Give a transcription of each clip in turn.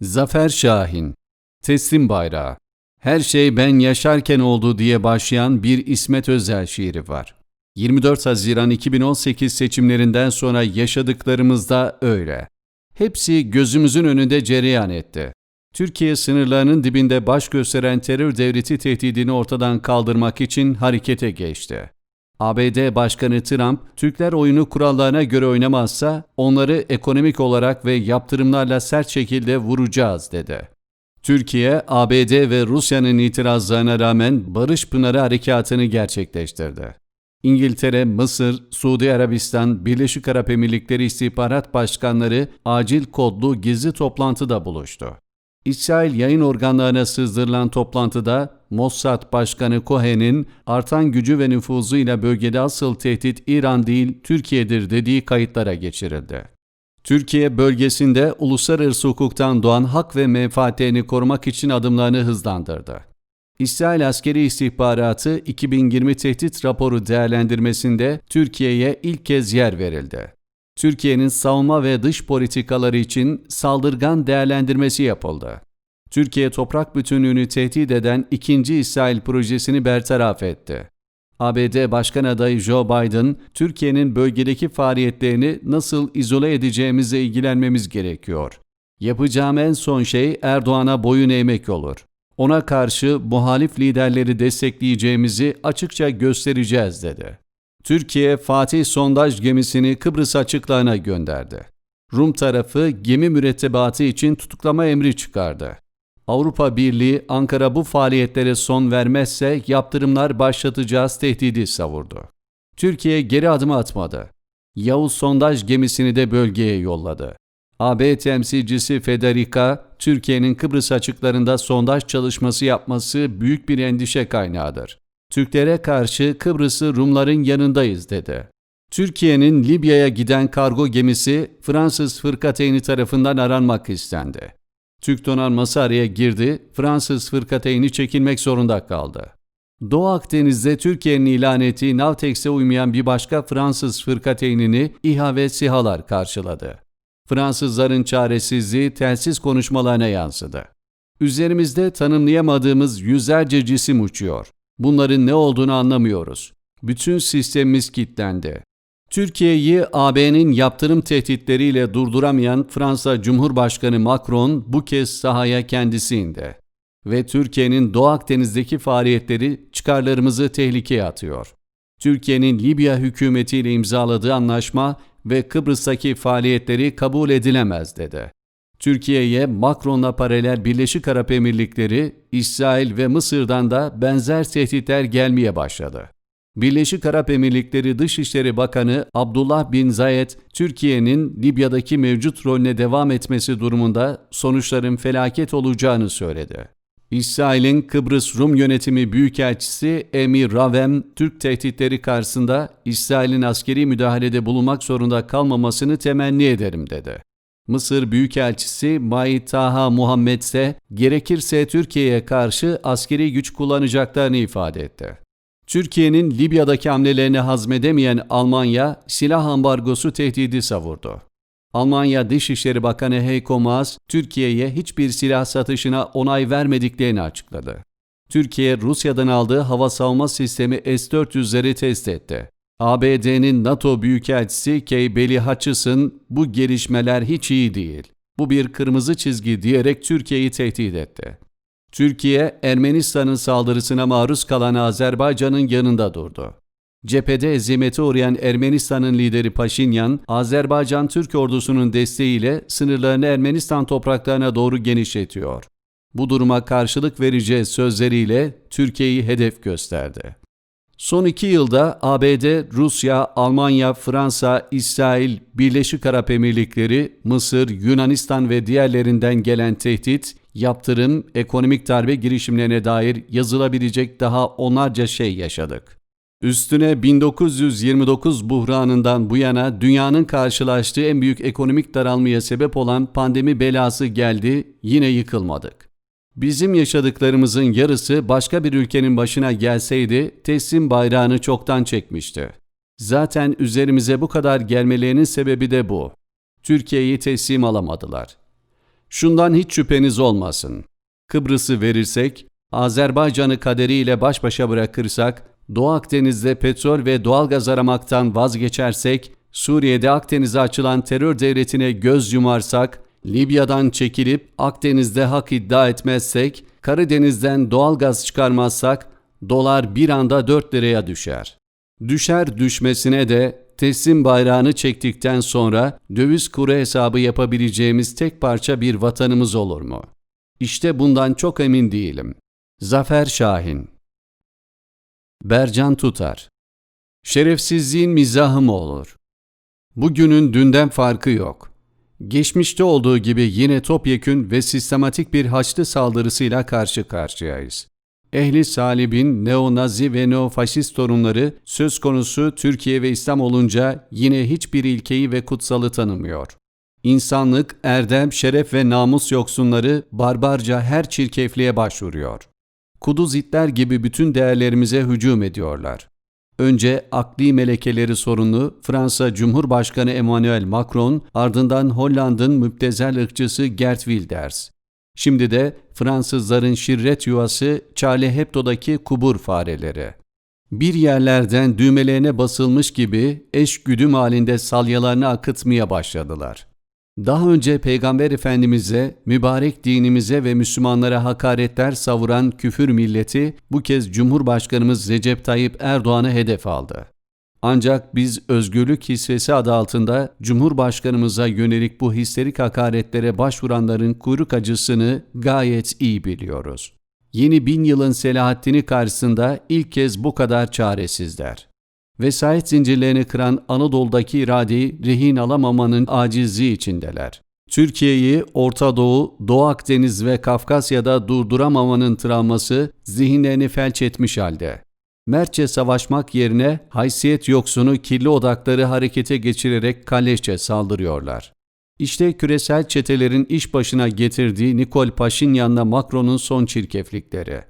Zafer Şahin Teslim Bayrağı Her şey ben yaşarken oldu diye başlayan bir İsmet Özel şiiri var. 24 Haziran 2018 seçimlerinden sonra yaşadıklarımız da öyle. Hepsi gözümüzün önünde cereyan etti. Türkiye sınırlarının dibinde baş gösteren terör devleti tehdidini ortadan kaldırmak için harekete geçti. ABD Başkanı Trump, Türkler oyunu kurallarına göre oynamazsa onları ekonomik olarak ve yaptırımlarla sert şekilde vuracağız dedi. Türkiye, ABD ve Rusya'nın itirazlarına rağmen Barış Pınarı Harekatı'nı gerçekleştirdi. İngiltere, Mısır, Suudi Arabistan, Birleşik Arap Emirlikleri istihbarat başkanları acil kodlu gizli toplantıda buluştu. İsrail yayın organlarına sızdırılan toplantıda Mossad Başkanı Cohen'in artan gücü ve nüfuzuyla bölgede asıl tehdit İran değil Türkiye'dir dediği kayıtlara geçirildi. Türkiye bölgesinde uluslararası hukuktan doğan hak ve menfaatlerini korumak için adımlarını hızlandırdı. İsrail askeri istihbaratı 2020 tehdit raporu değerlendirmesinde Türkiye'ye ilk kez yer verildi. Türkiye'nin savunma ve dış politikaları için saldırgan değerlendirmesi yapıldı. Türkiye toprak bütünlüğünü tehdit eden ikinci İsrail projesini bertaraf etti. ABD Başkan adayı Joe Biden, Türkiye'nin bölgedeki faaliyetlerini nasıl izole edeceğimizle ilgilenmemiz gerekiyor. Yapacağım en son şey Erdoğan'a boyun eğmek olur. Ona karşı muhalif liderleri destekleyeceğimizi açıkça göstereceğiz dedi. Türkiye, Fatih sondaj gemisini Kıbrıs açıklarına gönderdi. Rum tarafı gemi mürettebatı için tutuklama emri çıkardı. Avrupa Birliği, Ankara bu faaliyetlere son vermezse yaptırımlar başlatacağız tehdidi savurdu. Türkiye geri adım atmadı. Yavuz sondaj gemisini de bölgeye yolladı. AB temsilcisi Federica, Türkiye'nin Kıbrıs açıklarında sondaj çalışması yapması büyük bir endişe kaynağıdır. Türklere karşı Kıbrıs'ı Rumların yanındayız dedi. Türkiye'nin Libya'ya giden kargo gemisi Fransız fırkateyni tarafından aranmak istendi. Türk donanması araya girdi, Fransız fırkateyni çekilmek zorunda kaldı. Doğu Akdeniz'de Türkiye'nin ilan ettiği Navtex'e uymayan bir başka Fransız fırkateynini İHA ve SİHA'lar karşıladı. Fransızların çaresizliği telsiz konuşmalarına yansıdı. Üzerimizde tanımlayamadığımız yüzlerce cisim uçuyor. Bunların ne olduğunu anlamıyoruz. Bütün sistemimiz kilitlendi. Türkiye'yi AB'nin yaptırım tehditleriyle durduramayan Fransa Cumhurbaşkanı Macron bu kez sahaya kendisi indi. Ve Türkiye'nin Doğu Akdeniz'deki faaliyetleri çıkarlarımızı tehlikeye atıyor. Türkiye'nin Libya hükümetiyle imzaladığı anlaşma ve Kıbrıs'taki faaliyetleri kabul edilemez dedi. Türkiye'ye Macron'la paralel Birleşik Arap Emirlikleri, İsrail ve Mısır'dan da benzer tehditler gelmeye başladı. Birleşik Arap Emirlikleri Dışişleri Bakanı Abdullah bin Zayed, Türkiye'nin Libya'daki mevcut rolüne devam etmesi durumunda sonuçların felaket olacağını söyledi. İsrail'in Kıbrıs Rum Yönetimi Büyükelçisi Emir Ravem, Türk tehditleri karşısında İsrail'in askeri müdahalede bulunmak zorunda kalmamasını temenni ederim dedi. Mısır Büyükelçisi May Taha Muhammed ise gerekirse Türkiye'ye karşı askeri güç kullanacaklarını ifade etti. Türkiye'nin Libya'daki hamlelerini hazmedemeyen Almanya silah ambargosu tehdidi savurdu. Almanya Dışişleri Bakanı Heiko Maas, Türkiye'ye hiçbir silah satışına onay vermediklerini açıkladı. Türkiye, Rusya'dan aldığı hava savunma sistemi S-400'leri test etti. ABD'nin NATO Büyükelçisi Kay Belly Hutchison, bu gelişmeler hiç iyi değil. Bu bir kırmızı çizgi diyerek Türkiye'yi tehdit etti. Türkiye, Ermenistan'ın saldırısına maruz kalan Azerbaycan'ın yanında durdu. Cephede ezimete uğrayan Ermenistan'ın lideri Paşinyan, Azerbaycan Türk ordusunun desteğiyle sınırlarını Ermenistan topraklarına doğru genişletiyor. Bu duruma karşılık vereceğiz sözleriyle Türkiye'yi hedef gösterdi. Son iki yılda ABD, Rusya, Almanya, Fransa, İsrail, Birleşik Arap Emirlikleri, Mısır, Yunanistan ve diğerlerinden gelen tehdit, yaptırım, ekonomik darbe girişimlerine dair yazılabilecek daha onlarca şey yaşadık. Üstüne 1929 buhranından bu yana dünyanın karşılaştığı en büyük ekonomik daralmaya sebep olan pandemi belası geldi, yine yıkılmadık. Bizim yaşadıklarımızın yarısı başka bir ülkenin başına gelseydi teslim bayrağını çoktan çekmişti. Zaten üzerimize bu kadar gelmelerinin sebebi de bu. Türkiye'yi teslim alamadılar. Şundan hiç şüpheniz olmasın. Kıbrıs'ı verirsek, Azerbaycan'ı kaderiyle baş başa bırakırsak, Doğu Akdeniz'de petrol ve doğalgaz aramaktan vazgeçersek, Suriye'de Akdeniz'e açılan terör devletine göz yumarsak, Libya'dan çekilip Akdeniz'de hak iddia etmezsek, Karadeniz'den doğalgaz çıkarmazsak, dolar bir anda 4 liraya düşer. Düşer düşmesine de teslim bayrağını çektikten sonra döviz kuru hesabı yapabileceğimiz tek parça bir vatanımız olur mu? İşte bundan çok emin değilim. Zafer Şahin Bercan Tutar Şerefsizliğin mizahı mı olur? Bugünün dünden farkı yok. Geçmişte olduğu gibi yine topyekün ve sistematik bir haçlı saldırısıyla karşı karşıyayız. Ehli salibin neonazi ve neofaşist torunları söz konusu Türkiye ve İslam olunca yine hiçbir ilkeyi ve kutsalı tanımıyor. İnsanlık, erdem, şeref ve namus yoksunları barbarca her çirkefliğe başvuruyor. Kuduz itler gibi bütün değerlerimize hücum ediyorlar. Önce akli melekeleri sorunlu Fransa Cumhurbaşkanı Emmanuel Macron, ardından Hollanda'nın müptezel ırkçısı Gert Wilders. Şimdi de Fransızların şirret yuvası Charlie kubur fareleri. Bir yerlerden düğmelerine basılmış gibi eş güdüm halinde salyalarını akıtmaya başladılar. Daha önce Peygamber Efendimiz'e, mübarek dinimize ve Müslümanlara hakaretler savuran küfür milleti bu kez Cumhurbaşkanımız Recep Tayyip Erdoğan'ı hedef aldı. Ancak biz özgürlük hissesi adı altında Cumhurbaşkanımıza yönelik bu histerik hakaretlere başvuranların kuyruk acısını gayet iyi biliyoruz. Yeni bin yılın Selahaddin'i karşısında ilk kez bu kadar çaresizler. Vesayet zincirlerini kıran Anadolu'daki iradeyi rehin alamamanın acizliği içindeler. Türkiye'yi Orta Doğu, Doğu Akdeniz ve Kafkasya'da durduramamanın travması zihinlerini felç etmiş halde. Mertçe savaşmak yerine haysiyet yoksunu kirli odakları harekete geçirerek kalleşçe saldırıyorlar. İşte küresel çetelerin iş başına getirdiği Nikol Paşinyan'la Macron'un son çirkeflikleri.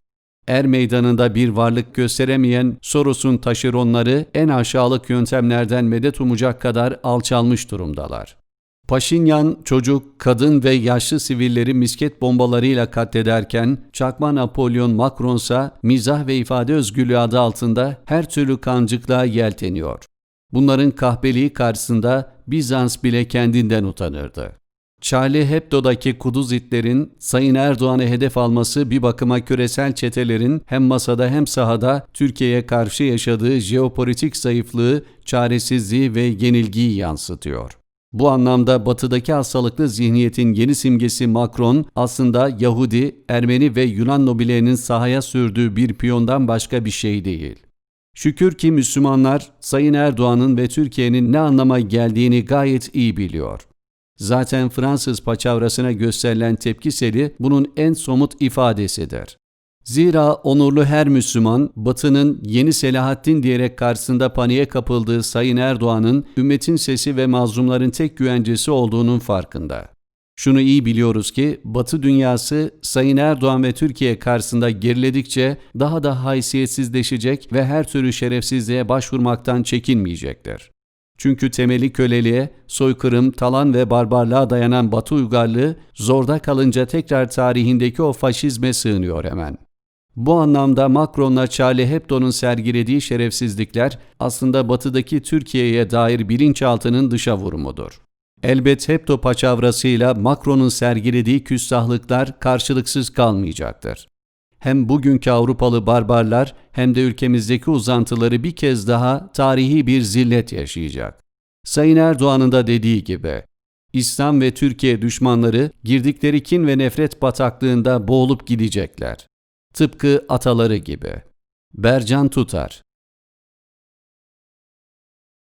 Er meydanında bir varlık gösteremeyen Soros'un taşeronları en aşağılık yöntemlerden medet umacak kadar alçalmış durumdalar. Paşinyan çocuk, kadın ve yaşlı sivilleri misket bombalarıyla katlederken Çakma Napolyon Macron mizah ve ifade özgürlüğü adı altında her türlü kancıklığa yelteniyor. Bunların kahpeliği karşısında Bizans bile kendinden utanırdı. Charlie Hebdo'daki kuduz itlerin Sayın Erdoğan'ı hedef alması bir bakıma küresel çetelerin hem masada hem sahada Türkiye'ye karşı yaşadığı jeopolitik zayıflığı, çaresizliği ve yenilgiyi yansıtıyor. Bu anlamda batıdaki hastalıklı zihniyetin yeni simgesi Macron aslında Yahudi, Ermeni ve Yunan nobilerinin sahaya sürdüğü bir piyondan başka bir şey değil. Şükür ki Müslümanlar Sayın Erdoğan'ın ve Türkiye'nin ne anlama geldiğini gayet iyi biliyor. Zaten Fransız paçavrasına gösterilen tepki seli bunun en somut ifadesidir. Zira onurlu her Müslüman, Batı'nın yeni Selahaddin diyerek karşısında paniğe kapıldığı Sayın Erdoğan'ın ümmetin sesi ve mazlumların tek güvencesi olduğunun farkında. Şunu iyi biliyoruz ki Batı dünyası Sayın Erdoğan ve Türkiye karşısında geriledikçe daha da haysiyetsizleşecek ve her türlü şerefsizliğe başvurmaktan çekinmeyecektir. Çünkü temeli köleliğe, soykırım, talan ve barbarlığa dayanan Batı uygarlığı zorda kalınca tekrar tarihindeki o faşizme sığınıyor hemen. Bu anlamda Macron'la Charlie Hebdo'nun sergilediği şerefsizlikler aslında batıdaki Türkiye'ye dair bilinçaltının dışa vurumudur. Elbet Hebdo paçavrasıyla Macron'un sergilediği küstahlıklar karşılıksız kalmayacaktır. Hem bugünkü Avrupalı barbarlar hem de ülkemizdeki uzantıları bir kez daha tarihi bir zillet yaşayacak. Sayın Erdoğan'ın da dediği gibi, İslam ve Türkiye düşmanları girdikleri kin ve nefret bataklığında boğulup gidecekler. Tıpkı ataları gibi. Bercan Tutar